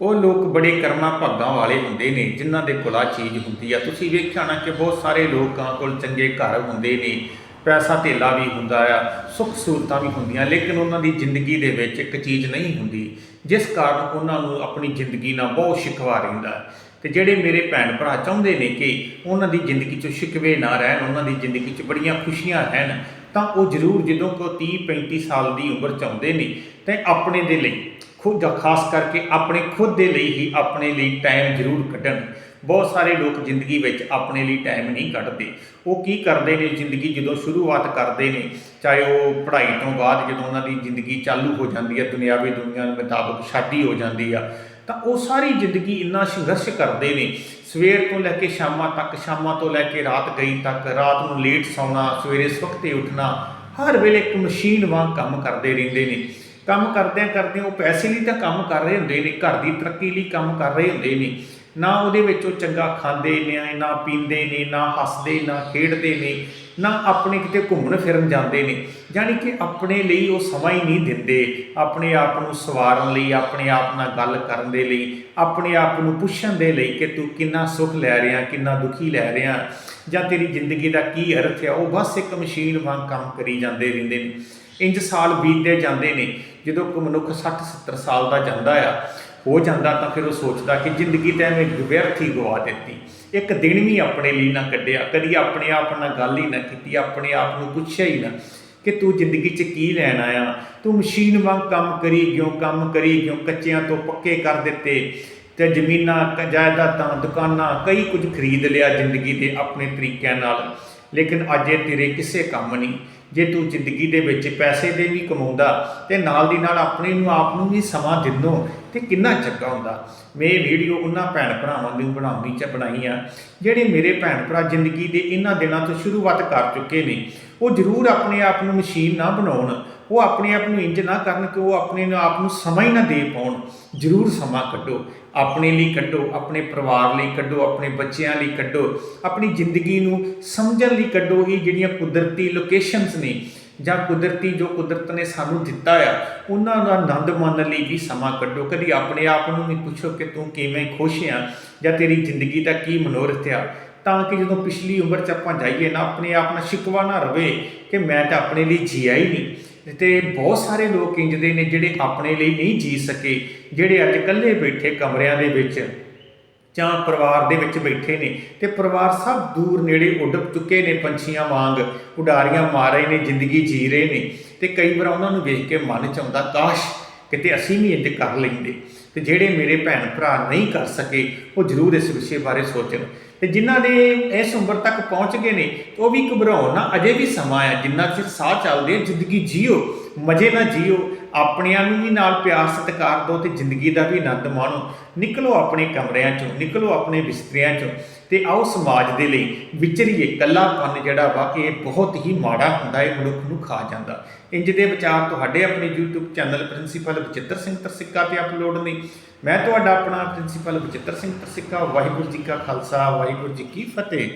ਉਹ ਲੋਕ ਬੜੇ ਕਰਮਾਂ ਭਾਗਾਂ ਵਾਲੇ ਹੁੰਦੇ ਨੇ, ਜਿਨ੍ਹਾਂ ਦੇ ਕੋਲ ਆ ਚੀਜ਼ ਹੁੰਦੀ ਆ ਤੁਸੀਂ ਵੇਖਿਆ ਨਾ ਕਿ ਬਹੁਤ ਸਾਰੇ ਲੋਕਾਂ ਕੋਲ ਚੰਗੇ ਘਰ ਹੁੰਦੇ ਨੇ, ਪੈਸਾ ਧੇਲਾ ਵੀ ਹੁੰਦਾ ਆ, ਸੁੱਖ ਸਹੂਲਤਾਂ ਵੀ ਹੁੰਦੀਆਂ, ਲੇਕਿਨ ਉਹਨਾਂ ਦੀ ਜ਼ਿੰਦਗੀ ਦੇ ਵਿੱਚ ਇੱਕ ਚੀਜ਼ ਨਹੀਂ ਹੁੰਦੀ, ਜਿਸ ਕਾਰਨ ਉਹਨਾਂ ਨੂੰ ਆਪਣੀ ਜ਼ਿੰਦਗੀ ਨਾਲ ਬਹੁਤ ਸ਼ਿਕਵਾ ਰਹਿੰਦਾ ਹੈ। ਤੇ ਜਿਹੜੇ ਮੇਰੇ ਭੈਣ ਭਰਾ ਚਾਹੁੰਦੇ ਨੇ ਕਿ ਉਹਨਾਂ ਦੀ ਜ਼ਿੰਦਗੀ 'ਚ ਸ਼ਿਕਵੇ ਨਾ ਰਹਿਣ, ਉਹਨਾਂ ਦੀ ਜ਼ਿੰਦਗੀ 'ਚ ਬੜੀਆਂ ਖੁਸ਼ੀਆਂ ਰਹਿਣ, ਤਾਂ ਉਹ ਜ਼ਰੂਰ ਜਦੋਂ ਕੋ 30 35 ਸਾਲ ਦੀ ਉਮਰ 'ਚ ਆਉਂਦੇ ਨੇ, ਤੇ ਆਪਣੇ ਦੇ ਲਈ ਖੁਦ ਖਾਸ ਕਰਕੇ ਆਪਣੇ ਖੁਦ ਦੇ ਲਈ ਹੀ ਆਪਣੇ ਲਈ ਟਾਈਮ ਜ਼ਰੂਰ ਕੱਢਣ। ਬਹੁਤ ਸਾਰੇ ਲੋਕ ਜ਼ਿੰਦਗੀ ਵਿੱਚ ਆਪਣੇ ਲਈ ਟਾਈਮ ਨਹੀਂ ਕੱਢਦੇ। ਉਹ ਕੀ ਕਰਦੇ ਨੇ ਜ਼ਿੰਦਗੀ ਜਦੋਂ ਸ਼ੁਰੂਆਤ ਕਰਦੇ ਨੇ? ਚਾਹੇ ਉਹ ਪੜ੍ਹਾਈ ਤੋਂ ਬਾਅਦ ਜਦੋਂ ਉਹਨਾਂ ਦੀ ਜ਼ਿੰਦਗੀ ਚਾਲੂ ਹੋ ਜਾਂਦੀ ਹੈ, ਦੁਨਿਆਵੀ ਦੁਨੀਆ ਦੇ ਮੁਤਾਬਕ ਸ਼ਾਦੀ ਹੋ ਜਾਂਦੀ ਆ, ਤਾਂ ਉਹ ਸਾਰੀ ਜ਼ਿੰਦਗੀ ਇੰਨਾ ਸੰਘਰਸ਼ ਕਰਦੇ ਨੇ। ਸਵੇਰ ਤੋਂ ਲੈ ਕੇ ਸ਼ਾਮਾਂ ਤੱਕ, ਸ਼ਾਮਾਂ ਤੋਂ ਲੈ ਕੇ ਰਾਤ ਗਈ ਤੱਕ, ਰਾਤ ਨੂੰ ਲੇਟ ਸੌਣਾ, ਸਵੇਰੇ ਸਵਖਤੇ ਉੱਠਣਾ, ਹਰ ਵੇਲੇ ਇੱਕ ਮਸ਼ੀਨ ਵਾਂਗ ਕੰਮ ਕਰਦੇ ਰਹਿੰਦੇ ਨੇ। ਕੰਮ ਕਰਦਿਆਂ ਕਰਦਿਆਂ ਉਹ ਪੈਸੇ ਲਈ ਤਾਂ ਕੰਮ ਕਰ ਰਹੇ ਹੁੰਦੇ ਨੇ, ਘਰ ਦੀ ਤਰੱਕੀ ਲਈ ਕੰਮ ਕਰ ਰਹੇ ਹੁੰਦੇ ਨੇ। ਨਾ ਉਹਦੇ ਵਿੱਚ ਉਹ ਚੰਗਾ ਖਾਂਦੇ ਨੇ, ਨਾ ਪੀਂਦੇ ਨੇ, ਨਾ ਹੱਸਦੇ, ਨਾ ਖੇਡਦੇ ਨੇ, ਨਾ ਆਪਣੇ ਕਿਤੇ ਘੁੰਮਣ ਫਿਰਨ ਜਾਂਦੇ ਨੇ। ਯਾਨੀ ਕਿ ਆਪਣੇ ਲਈ ਉਹ ਸਮਾਂ ਹੀ ਨਹੀਂ ਦਿੰਦੇ। ਆਪਣੇ ਆਪ ਨੂੰ ਸਵਾਰਨ ਲਈ, ਆਪਣੇ ਆਪ ਨਾਲ ਗੱਲ ਕਰਨ ਦੇ ਲਈ, ਆਪਣੇ ਆਪ ਨੂੰ ਪੁੱਛਣ ਦੇ ਲਈ ਕਿ ਤੂੰ ਕਿੰਨਾ ਸੁੱਖ ਲੈ ਰਿਹਾ, ਕਿੰਨਾ ਦੁਖੀ ਲੈ ਰਿਹਾ, ਜਾਂ ਤੇਰੀ ਜ਼ਿੰਦਗੀ ਦਾ ਕੀ ਅਰਥ ਹੈ, ਉਹ ਬਸ ਇੱਕ ਮਸ਼ੀਨ ਵਾਂਗ ਕੰਮ ਕਰੀ ਜਾਂਦੇ ਰਹਿੰਦੇ ਨੇ। ਇੰਜ ਸਾਲ ਬੀਤਦੇ ਜਾਂਦੇ ਨੇ। ਜਦੋਂ ਕੋਈ ਮਨੁੱਖ 60 70 ਸਾਲ ਦਾ ਜਾਂਦਾ ਆ, ਹੋ ਜਾਂਦਾ ਤਾਂ ਫਿਰ ਉਹ ਸੋਚਦਾ ਕਿ ਜ਼ਿੰਦਗੀ ਤਾਂ ਐਵੇਂ ਵਿਅਰਥ ਹੀ ਗਵਾ ਦਿੱਤੀ। ਇੱਕ ਦਿਨ ਵੀ ਆਪਣੇ ਲਈ ਨਾ ਕੱਢਿਆ, ਕਦੀ ਆਪਣੇ ਆਪ ਨਾਲ ਗੱਲ ਹੀ ਨਾ ਕੀਤੀ, ਆਪਣੇ ਆਪ ਨੂੰ ਪੁੱਛਿਆ ਹੀ ਨਾ ਕਿ ਤੂੰ ਜ਼ਿੰਦਗੀ 'ਚ ਕੀ ਲੈਣ ਆਇਆ? ਤੂੰ ਮਸ਼ੀਨ ਵਾਂਗ ਕੰਮ ਕਰੀ ਕਿਉਂ ਕੰਮ ਕਰੀ ਕਿਉਂ ਕੱਚਿਆਂ ਤੋਂ ਪੱਕੇ ਕਰ ਦਿੱਤੇ ਤੇ ਜ਼ਮੀਨਾਂ ਜਾਇਦਾਦਾਂ, ਦੁਕਾਨਾਂ, ਕਈ ਕੁਝ ਖਰੀਦ ਲਿਆ ਜ਼ਿੰਦਗੀ ਦੇ ਆਪਣੇ ਤਰੀਕਿਆਂ ਨਾਲ। ਲੇਕਿਨ ਅੱਜ ਇਹ ਤੇਰੇ ਕਿਸੇ ਕੰਮ ਨਹੀਂ। ਜੇ ਤੂੰ ਜ਼ਿੰਦਗੀ ਦੇ ਵਿੱਚ ਪੈਸੇ ਦੇ ਵੀ ਕਮਾਉਂਦਾ ਤੇ ਨਾਲ ਦੀ ਨਾਲ ਆਪਣੇ ਨੂੰ ਆਪ ਨੂੰ ਵੀ ਸਮਾਂ ਦਿੰਦੋ ਤੇ ਕਿੰਨਾ ਚੰਗਾ ਹੁੰਦਾ। ਮੈਂ ਇਹ ਵੀਡੀਓ ਉਹਨਾਂ ਭੈਣ ਭਰਾਵਾਂ ਨੂੰ ਬਣਾਉਣੀ ਚ ਬਣਾਈ ਆ, ਜਿਹੜੇ ਮੇਰੇ ਭੈਣ ਭਰਾ ਜ਼ਿੰਦਗੀ ਦੇ ਇਹਨਾਂ ਦਿਨਾਂ ਤੋਂ ਸ਼ੁਰੂਆਤ ਕਰ ਚੁੱਕੇ ਨੇ, ਉਹ ਜ਼ਰੂਰ ਆਪਣੇ ਆਪ ਨੂੰ ਮਸ਼ੀਨ ਨਾ ਬਣਾਉਣ। ਉਹ ਆਪਣੇ ਆਪ ਨੂੰ ਇੰਜ ਨਾ ਕਰਨ ਕਿ ਉਹ ਆਪਣੇ ਆਪ ਨੂੰ ਸਮਾਂ ਹੀ ਨਾ ਦੇ ਪਾਉਣ। ਜ਼ਰੂਰ ਸਮਾਂ ਕੱਢੋ। ਆਪਣੇ ਲਈ ਕੱਢੋ, ਆਪਣੇ ਪਰਿਵਾਰ ਲਈ ਕੱਢੋ, ਆਪਣੇ ਬੱਚਿਆਂ ਲਈ ਕੱਢੋ। ਆਪਣੀ ਜ਼ਿੰਦਗੀ ਨੂੰ ਸਮਝਣ ਲਈ ਕੱਢੋ। ਇਹ ਜਿਹੜੀਆਂ ਕੁਦਰਤੀ ਲੋਕੇਸ਼ਨਸ ਨੇ ਜਾਂ ਕੁਦਰਤੀ ਜੋ ਕੁਦਰਤ ਨੇ ਸਾਨੂੰ ਦਿੱਤਾ ਆ, ਉਹਨਾਂ ਦਾ ਆਨੰਦ ਮਾਣਨ ਲਈ ਵੀ ਸਮਾਂ ਕੱਢੋ। ਕਦੀ ਆਪਣੇ ਆਪ ਨੂੰ ਵੀ ਪੁੱਛੋ ਕਿ ਤੂੰ ਕਿਵੇਂ ਖੁਸ਼ ਆ ਜਾਂ ਤੇਰੀ ਜ਼ਿੰਦਗੀ ਦਾ ਕੀ ਮਨੋਰਥ ਆ, ਤਾਂ ਕਿ ਜਦੋਂ ਪਿਛਲੀ ਉਮਰ 'ਚ ਆਪਾਂ ਜਾਈਏ ਨਾ, ਆਪਣੇ ਆਪ ਨਾਲ ਸ਼ਿਕਵਾ ਨਾ ਰਵੇ ਕਿ ਮੈਂ ਤਾਂ ਆਪਣੇ ਲਈ ਜੀਆ ਹੀ ਨਹੀਂ। ਤੇ ਬਹੁਤ ਸਾਰੇ ਲੋਕ ਇੰਜ ਦੇ ਨੇ ਜਿਹੜੇ ਆਪਣੇ ਲਈ ਨਹੀਂ ਜੀ ਸਕੇ, ਜਿਹੜੇ ਅੱਜ ਇਕੱਲੇ ਬੈਠੇ ਕਮਰਿਆਂ ਦੇ ਵਿੱਚ ਜਾਂ ਪਰਿਵਾਰ ਦੇ ਵਿੱਚ ਬੈਠੇ ਨੇ। ਤੇ ਪਰਿਵਾਰ ਸਭ ਦੂਰ ਨੇੜੇ ਉੱਡ ਚੁੱਕੇ ਨੇ, ਪੰਛੀਆਂ ਵਾਂਗ ਉਡਾਰੀਆਂ ਮਾਰ ਰਹੇ ਨੇ, ਜ਼ਿੰਦਗੀ ਜੀ ਰਹੇ ਨੇ। ਤੇ ਕਈ ਵਾਰ ਉਹਨਾਂ ਨੂੰ ਵੇਖ ਕੇ ਮਨ ਚ ਆਉਂਦਾ, ਕਾਸ਼ ਕਿਤੇ ਅਸੀਂ ਵੀ ਇੰਜ ਕਰ ਲੈਂਦੇ। ਤੇ ਜਿਹੜੇ ਮੇਰੇ ਭੈਣ ਭਰਾ ਨਹੀਂ ਕਰ ਸਕੇ ਉਹ ਜ਼ਰੂਰ ਇਸ ਵਿਸ਼ੇ ਬਾਰੇ ਸੋਚਣ। ਤੇ ਜਿਨ੍ਹਾਂ ਨੇ ਇਸ ਉਮਰ ਤੱਕ ਪਹੁੰਚ ਗਏ ਨੇ ਉਹ ਵੀ ਘਬਰਾਉਣ ਨਾ ਅਜੇ ਵੀ ਸਮਾਂ ਆ ਜਿੰਨਾ ਚਿਰ ਸਾਹ ਚੱਲਦੇ ਆ, ਜ਼ਿੰਦਗੀ ਜੀਓ ਮਜ਼ੇ ਨਾਲ ਜੀਓ। ਆਪਣਿਆਂ ਨੂੰ ਵੀ ਨਾਲ ਪਿਆਰ ਸਤਿਕਾਰ ਦਿਓ ਤੇ ਜ਼ਿੰਦਗੀ ਦਾ ਵੀ ਆਨੰਦ ਮਾਣੋ। ਨਿਕਲੋ ਆਪਣੇ ਕਮਰਿਆਂ ਚੋਂ, ਨਿਕਲੋ ਆਪਣੇ ਬਿਸਤਰਿਆਂ ਚੋਂ ਤੇ ਆਓ ਸਮਾਜ ਦੇ ਲਈ ਵਿਚਰੀਏ। ਇਕੱਲਾਪਨ ਜਿਹੜਾ ਵਾ, ਇਹ ਬਹੁਤ ਹੀ ਮਾੜਾ ਹੁੰਦਾ ਹੈ ਮਨੁੱਖ ਨੂੰ ਖਾ ਜਾਂਦਾ। ਇੰਜ ਦੇ ਵਿਚਾਰ ਤੁਹਾਡੇ ਆਪਣੇ YouTube channel principal Bachittar Singh Tarsikka ਤੇ ਅਪਲੋਡ ਨੇ। ਮੈਂ ਤੁਹਾਡਾ ਆਪਣਾ ਪ੍ਰਿੰਸੀਪਲ ਬਚਿੱਤਰ ਸਿੰਘ ਤਰਸਿੱਕਾ, ਵਾਹਿਗੁਰੂ ਜੀ ਕਾ ਖਾਲਸਾ, ਵਾਹਿਗੁਰੂ ਜੀ ਕੀ ਫਤਿਹ।